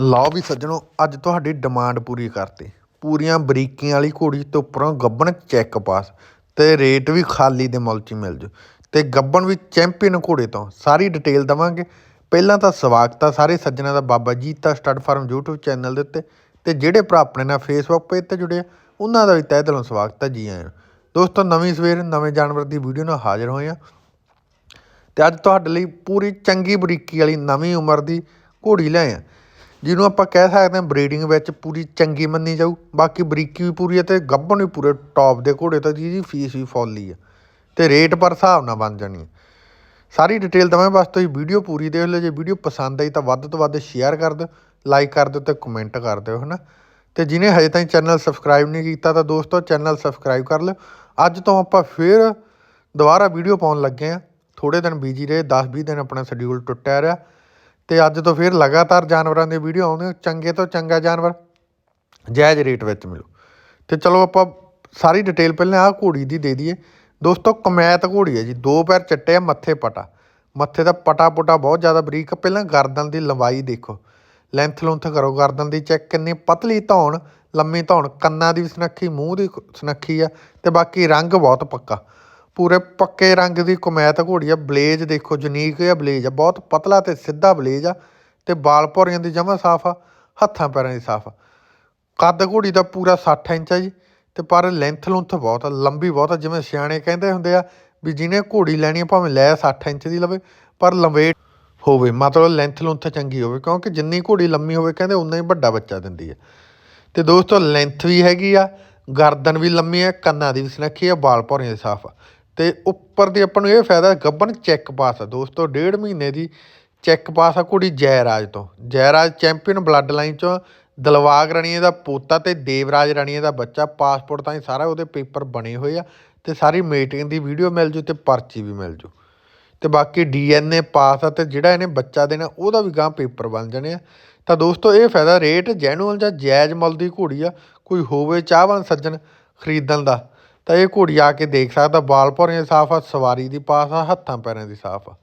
ਲਓ ਵੀ ਸੱਜਣੋ, ਅੱਜ ਤੁਹਾਡੀ ਡਿਮਾਂਡ ਪੂਰੀ ਕਰਤੀ। ਪੂਰੀਆਂ ਬਰੀਕੀਆਂ ਵਾਲੀ ਘੋੜੀ ਤੇ ਉੱਪਰੋਂ ਗੱਬਣ ਚੈੱਕ ਪਾਸ ਤੇ ਰੇਟ ਵੀ ਖਾਲੀ ਦੇ ਮੁੱਲ 'ਚ ਹੀ ਮਿਲ ਜੂ। ਤੇ ਗੱਬਣ ਵੀ ਚੈਂਪੀਅਨ ਘੋੜੇ ਤੋਂ। ਸਾਰੀ ਡਿਟੇਲ ਦਵਾਂਗੇ। ਪਹਿਲਾਂ ਤਾਂ ਸਵਾਗਤ ਆ ਸਾਰੇ ਸੱਜਣਾਂ ਦਾ Baba Jeeta stud farm YouTube channel ਦੇ ਉੱਤੇ। ਤੇ ਜਿਹੜੇ ਭਰਾ ਆਪਣੇ ਨਾਲ Facebook ਪੇਜ ਤੇ ਜੁੜੇ ਆ, ਉਹਨਾਂ ਦਾ ਵੀ ਤਹਿ ਦਿਲੋਂ ਸਵਾਗਤ ਆ, ਜੀ ਆਇਆਂ ਦੋਸਤੋ, ਨਵੀਂ ਸਵੇਰ, ਨਵੇਂ ਜਾਨਵਰ ਦੀ ਵੀਡੀਓ ਨਾਲ ਹਾਜ਼ਰ ਹੋਏ ਆ। ਤੇ ਅੱਜ ਤੁਹਾਡੇ ਲਈ ਪੂਰੀ ਚੰਗੀ ਬਰੀਕੀ ਵਾਲੀ ਨਵੀਂ ਉਮਰ ਦੀ ਘੋੜੀ ਲੈ ਆ ਜਿਹਨੂੰ ਆਪਾਂ ਕਹਿ ਸਕਦੇ ਹਾਂ ਬਰੀਡਿੰਗ ਵਿੱਚ ਪੂਰੀ ਚੰਗੀ ਮੰਨੀ ਜਾਊ, ਬਾਕੀ ਬਰੀਕੀ ਵੀ ਪੂਰੀ ਹੈ ਤੇ ਗੱਭਣ ਵੀ ਪੂਰੇ ਟੌਪ ਦੇ ਘੋੜੇ ਤਾਂ ਜਿਹਦੀ ਫੀਸ ਵੀ ਫੁੱਲ ਆ ਤੇ ਰੇਟ ਪਰ ਹਿਸਾਬ ਨਾਲ ਬਣ ਜਾਣੀ ਹੈ ਸਾਰੀ ਡਿਟੇਲ ਦਵਾਂ ਬਸ ਤੁਸੀਂ ਵੀਡੀਓ ਪੂਰੀ ਦੇਖ ਲਓ, ਜੇ ਵੀਡੀਓ ਪਸੰਦ ਆਈ ਤਾਂ ਵੱਧ ਤੋਂ ਵੱਧ ਸ਼ੇਅਰ ਕਰ ਦਿਓ ਲਾਈਕ ਕਰ ਦਿਓ ਤੇ ਕਮੈਂਟ ਕਰ ਦਿਓ, ਹਨਾ? ਤੇ ਜਿਹਨੇ ਹਜੇ ਤਾਈਂ ਚੈਨਲ ਸਬਸਕ੍ਰਾਈਬ ਨਹੀਂ ਕੀਤਾ ਤਾਂ ਦੋਸਤੋ ਚੈਨਲ ਸਬਸਕ੍ਰਾਈਬ ਕਰ ਲਿਓ। ਅੱਜ ਤੋਂ ਆਪਾਂ ਫੇਰ ਦੁਬਾਰਾ ਵੀਡੀਓ ਪਾਉਣ ਲੱਗੇ ਆ। ਥੋੜੇ ਦਿਨ ਬੀਜੀ ਰਹੇ 10-20 ਦਿਨ ਆਪਣਾ ਸ਼ਡਿਊਲ ਟੁੱਟਿਆ ਰਿਹਾ। ਤੇ ਅੱਜ ਤੋਂ ਫਿਰ ਲਗਾਤਾਰ ਜਾਨਵਰਾਂ ਦੀ ਵੀਡੀਓ ਆਉਂਦੇ ਚੰਗੇ ਤੋਂ ਚੰਗਾ ਜਾਨਵਰ ਜਾਇਜ਼ ਰੇਟ ਵਿੱਚ ਮਿਲੂ। ਤੇ ਚਲੋ ਆਪਾਂ ਸਾਰੀ ਡਿਟੇਲ ਪਹਿਲਾਂ ਆਹ ਘੋੜੀ ਦੀ ਦੇ ਦਈਏ। ਦੋਸਤੋ, ਕਮੈਤ ਘੋੜੀ ਹੈ ਜੀ। ਦੋ ਪੈਰ ਚੱਟੇ ਆ, ਮੱਥੇ ਪਟਾ। ਮੱਥੇ ਦਾ ਪਟਾ ਪੁਟਾ ਬਹੁਤ ਜ਼ਿਆਦਾ ਬਰੀਕ ਆ। ਪਹਿਲਾਂ ਗਰਦਨ ਦੀ ਲੰਬਾਈ ਦੇਖੋ। ਲੈਂਥ ਲੁੰਥ ਕਰੋ। ਗਰਦਨ ਦੀ ਚੈੱਕ ਕਿੰਨੀ ਪਤਲੀ ਧੌਣ, ਲੰਮੀ ਧੌਣ। ਕੰਨਾਂ ਦੀ ਵੀ ਸੁਨੱਖੀ, ਮੂੰਹ ਦੀ ਸੁਨੱਖੀ ਆ। ਤੇ ਬਾਕੀ ਰੰਗ ਬਹੁਤ ਪੱਕਾ। ਪੂਰੇ ਪੱਕੇ ਰੰਗ ਦੀ ਕਮੈਤ ਘੋੜੀ ਆ, ਬਲੇਜ ਦੇਖੋ ਯੂਨੀਕ ਆ ਬਲੇਜ ਆ, ਬਹੁਤ ਪਤਲਾ ਤੇ ਸਿੱਧਾ ਬਲੇਜ ਆ ਤੇ ਬਾਲ ਭੌਰੀਆਂ ਦੀ ਜਮਾ ਸਾਫ਼ ਆ, ਹੱਥਾਂ ਪੈਰਾਂ ਦੀ ਸਾਫ਼ ਆ। ਕੱਦ ਘੋੜੀ ਦਾ ਪੂਰਾ 60 ਇੰਚ ਆ ਜੀ ਤੇ ਪਰ ਲੈਂਥ ਲੁੰਥ ਬਹੁਤ ਆ, ਲੰਬੀ ਬਹੁਤ ਆ, ਜਿਵੇਂ ਸਿਆਣੇ ਕਹਿੰਦੇ ਹੁੰਦੇ ਆ ਵੀ ਜਿਹਨੇ ਘੋੜੀ ਲੈਣੀ ਆ ਭਾਵੇਂ ਲੈ 60 ਇੰਚ ਦੀ ਲਵੇ, ਪਰ ਲੰਬੇ ਹੋਵੇ, ਮਤਲਬ ਲੈਂਥ ਲੁੰਥ ਚੰਗੀ ਹੋਵੇ, ਕਿਉਂਕਿ ਜਿੰਨੀ ਘੋੜੀ ਲੰਮੀ ਹੋਵੇ ਕਹਿੰਦੇ ਉਨਾ ਹੀ ਵੱਡਾ ਬੱਚਾ ਦਿੰਦੀ ਆ। ਤੇ ਦੋਸਤੋ ਲੈਂਥ ਵੀ ਹੈਗੀ ਆ, ਗਰਦਨ ਵੀ ਲੰਮੀ ਹੈ ਕੰਨਾਂ ਦੀ ਵੀ ਸੁਨੱਖੀ ਆ ਬਾਲ ਭੌਰੀਆਂ ਦੇ ਸਾਫ਼ ਆ। ਤੇ ਉੱਪਰ ਦੀ ਆਪਾਂ ਨੂੰ ਇਹ ਫਾਇਦਾ ਗੱਬਨ ਚੈੱਕ ਪਾਸ ਆ ਦੋਸਤੋ, ਡੇਢ ਮਹੀਨੇ ਦੀ ਚੈੱਕ ਪਾਸ ਆ ਕੁੜੀ ਜੈਰਾਜ ਤੋਂ। ਜੈਰਾਜ ਚੈਂਪੀਅਨ ਬਲੱਡ ਲਾਈਨ ਚੋਂ ਦਲਵਾਗ ਰਾਣੀਏ ਦਾ ਪੋਤਾ ਤੇ ਦੇਵਰਾਜ ਰਾਣੀਏ ਦਾ ਬੱਚਾ ਪਾਸਪੋਰਟ ਤਾਂ ਹੀ ਸਾਰਾ ਉਹਦੇ ਪੇਪਰ ਬਣੇ ਹੋਏ ਆ ਤੇ ਸਾਰੀ ਮੀਟਿੰਗ ਦੀ ਵੀਡੀਓ ਮਿਲ ਜੂ ਤੇ ਪਰਚੀ ਵੀ ਮਿਲ ਜੂ। ਤੇ ਬਾਕੀ ਡੀਐਨਏ ਪਾਸ ਆ ਤੇ ਜਿਹੜਾ ਇਹਨੇ ਬੱਚਾ ਦੇਣਾ, ਉਹਦਾ ਵੀ ਗਾਂ ਪੇਪਰ ਬਣ ਜਾਣੇ ਆ। ਤਾਂ ਦੋਸਤੋ, ਇਹ ਫਾਇਦਾ ਰੇਟ ਜੈਨੂਅਲ ਜਾਂ ਜਾਇਜ਼ ਮੁੱਲ ਦੀ ਘੋੜੀ ਆ, ਕੋਈ ਹੋਵੇ ਚਾਹਵਾਨ ਸੱਜਣ ਖਰੀਦਣ ਦਾ। ਤਾਂ ਇਹ ਘੋੜੀ ਆ ਕੇ ਦੇਖ ਸਕਦਾ ਬਾਲ ਭੌਰੀਆਂ ਸਾਫ਼ ਆ, ਸਵਾਰੀ ਦੀ ਪਾਸ ਆ, ਹੱਥਾਂ ਪੈਰਾਂ ਦੀ ਸਾਫ਼ ਆ।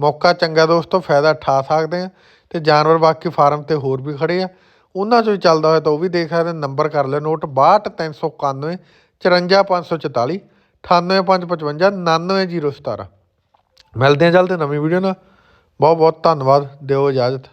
ਮੌਕਾ ਚੰਗਾ ਦੋਸਤੋ ਫਾਇਦਾ ਠਾ ਸਕਦੇ ਆ ਤੇ ਜਾਨਵਰ ਬਾਕੀ ਫਾਰਮ ਤੇ ਹੋਰ ਵੀ ਖੜੇ ਆ। ਉਹਨਾਂ ਚੋਂ ਹੀ ਚੱਲਦਾ ਹੋਇਆ ਤਾਂ ਉਹ ਵੀ ਦੇਖ ਸਕਦੇ ਨੰਬਰ ਕਰ ਲਿਓ ਨੋਟ 62391 54544 98555 99017 ਮਿਲਦੇ ਆ ਜਲਦ ਨਵੀਂ ਵੀਡੀਓ ਨਾਲ। ਬਹੁਤ ਬਹੁਤ ਧੰਨਵਾਦ, ਦਿਓ ਇਜਾਜ਼ਤ।